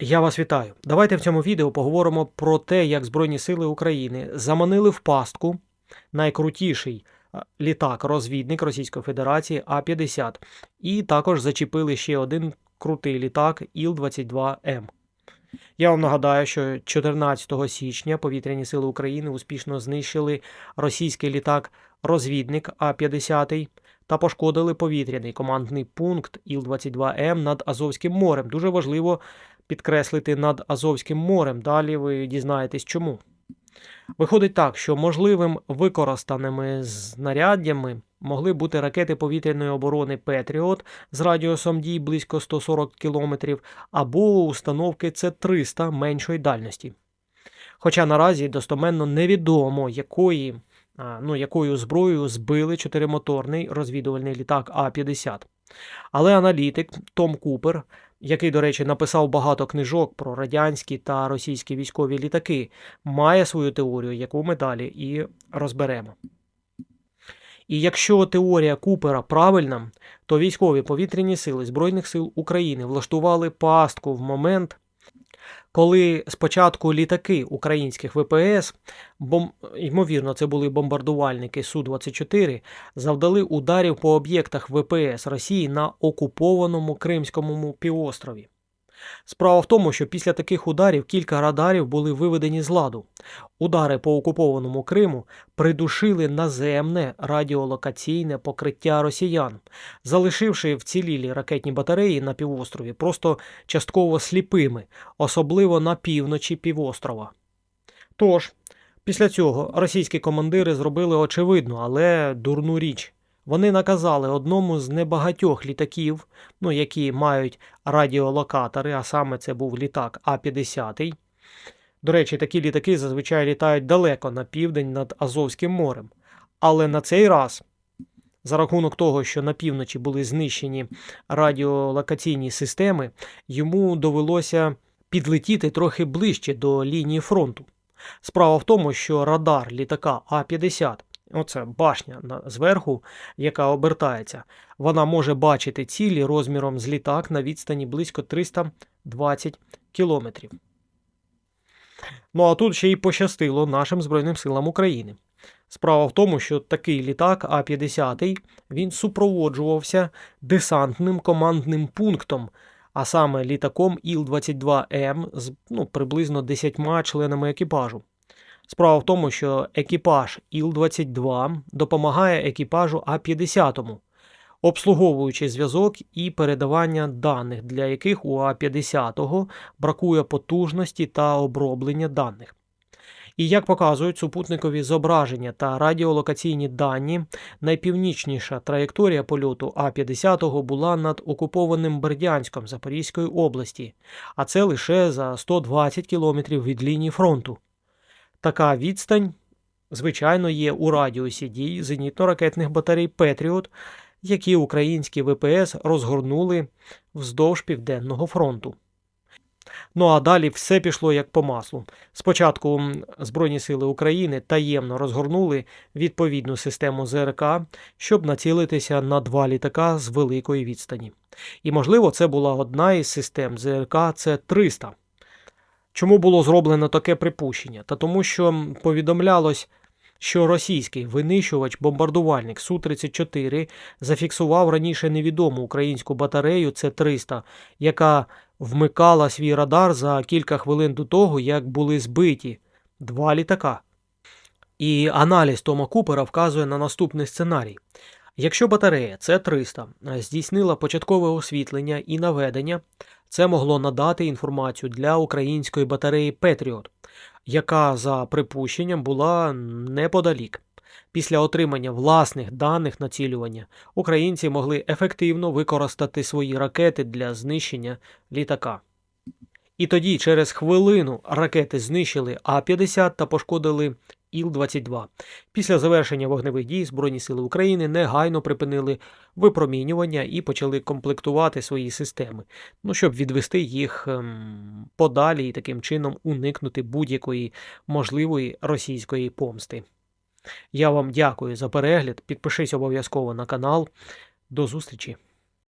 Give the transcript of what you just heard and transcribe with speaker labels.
Speaker 1: Я вас вітаю. Давайте в цьому відео поговоримо про те, як Збройні Сили України заманили в пастку найкрутіший літак-розвідник Російської Федерації А-50, і також зачепили ще один крутий літак Іл-22М. Я вам нагадаю, що 14 січня повітряні сили України успішно знищили російський літак-розвідник А-50 та пошкодили повітряний командний пункт Іл-22М над Азовським морем. Дуже важливо підкреслити над Азовським морем. Далі ви дізнаєтесь чому. Виходить так, що можливим використаними знаряддями могли бути ракети повітряної оборони Петріот з радіусом дій близько 140 км або установки С-300 меншої дальності. Хоча наразі достоменно невідомо, якої, ну, якою зброєю збили чотиримоторний розвідувальний літак А-50. Але аналітик Том Купер, який, до речі, написав багато книжок про радянські та російські військові літаки, має свою теорію, яку ми далі і розберемо. І якщо теорія Купера правильна, то військові повітряні сили Збройних сил України влаштували пастку в момент, коли спочатку літаки українських ВПС, бом... ймовірно, це були бомбардувальники Су-24, завдали ударів по об'єктах ВПС Росії на окупованому Кримському півострові. Справа в тому, що після таких ударів кілька радарів були виведені з ладу. Удари по окупованому Криму придушили наземне радіолокаційне покриття росіян, залишивши вцілілі ракетні батареї на півострові просто частково сліпими, особливо на півночі півострова. Тож, після цього російські командири зробили очевидну, але дурну річ. Вони наказали одному з небагатьох літаків, ну, які мають радіолокатори, а саме це був літак А-50. До речі, такі літаки зазвичай літають далеко на південь над Азовським морем. Але на цей раз, за рахунок того, що на півночі були знищені радіолокаційні системи, йому довелося підлетіти трохи ближче до лінії фронту. Справа в тому, що радар літака А-50 Оце башня зверху, яка обертається. Вона може бачити цілі розміром з літак на відстані близько 320 кілометрів. Ну а тут ще й пощастило нашим Збройним силам України. Справа в тому, що такий літак А-50 він супроводжувався десантним командним пунктом, а саме літаком Іл-22М з ну, приблизно 10 членами екіпажу. Справа в тому, що екіпаж Іл-22 допомагає екіпажу А-50, обслуговуючи зв'язок і передавання даних, для яких у А-50 бракує потужності та оброблення даних. І як показують супутникові зображення та радіолокаційні дані, найпівнічніша траєкторія польоту А-50 була над окупованим Бердянськом Запорізької області, а це лише за 120 кілометрів від лінії фронту. Така відстань, звичайно, є у радіусі дій зенітно-ракетних батарей Петріот, які українські ВПС розгорнули вздовж Південного фронту. Ну а далі все пішло як по маслу. Спочатку Збройні сили України таємно розгорнули відповідну систему ЗРК, щоб націлитися на два літака з великої відстані. І, можливо, це була одна із систем ЗРК С-300. Чому було зроблено таке припущення? Та тому, що повідомлялось, що російський винищувач-бомбардувальник Су-34 зафіксував раніше невідому українську батарею С-300, яка вмикала свій радар за кілька хвилин до того, як були збиті два літака. І аналіз Тома Купера вказує на наступний сценарій. Якщо батарея С-300 здійснила початкове освітлення і наведення, це могло надати інформацію для української батареї Петріот, яка за припущенням була неподалік. Після отримання власних даних націлювання українці могли ефективно використати свої ракети для знищення літака. І тоді, через хвилину, ракети знищили А-50 та пошкодили Іл-22. Після завершення вогневих дій Збройні сили України негайно припинили випромінювання і почали комплектувати свої системи, ну, щоб відвести їх ем, подалі і таким чином уникнути будь-якої можливої російської помсти. Я вам дякую за перегляд. Підпишись обов'язково на канал. До зустрічі!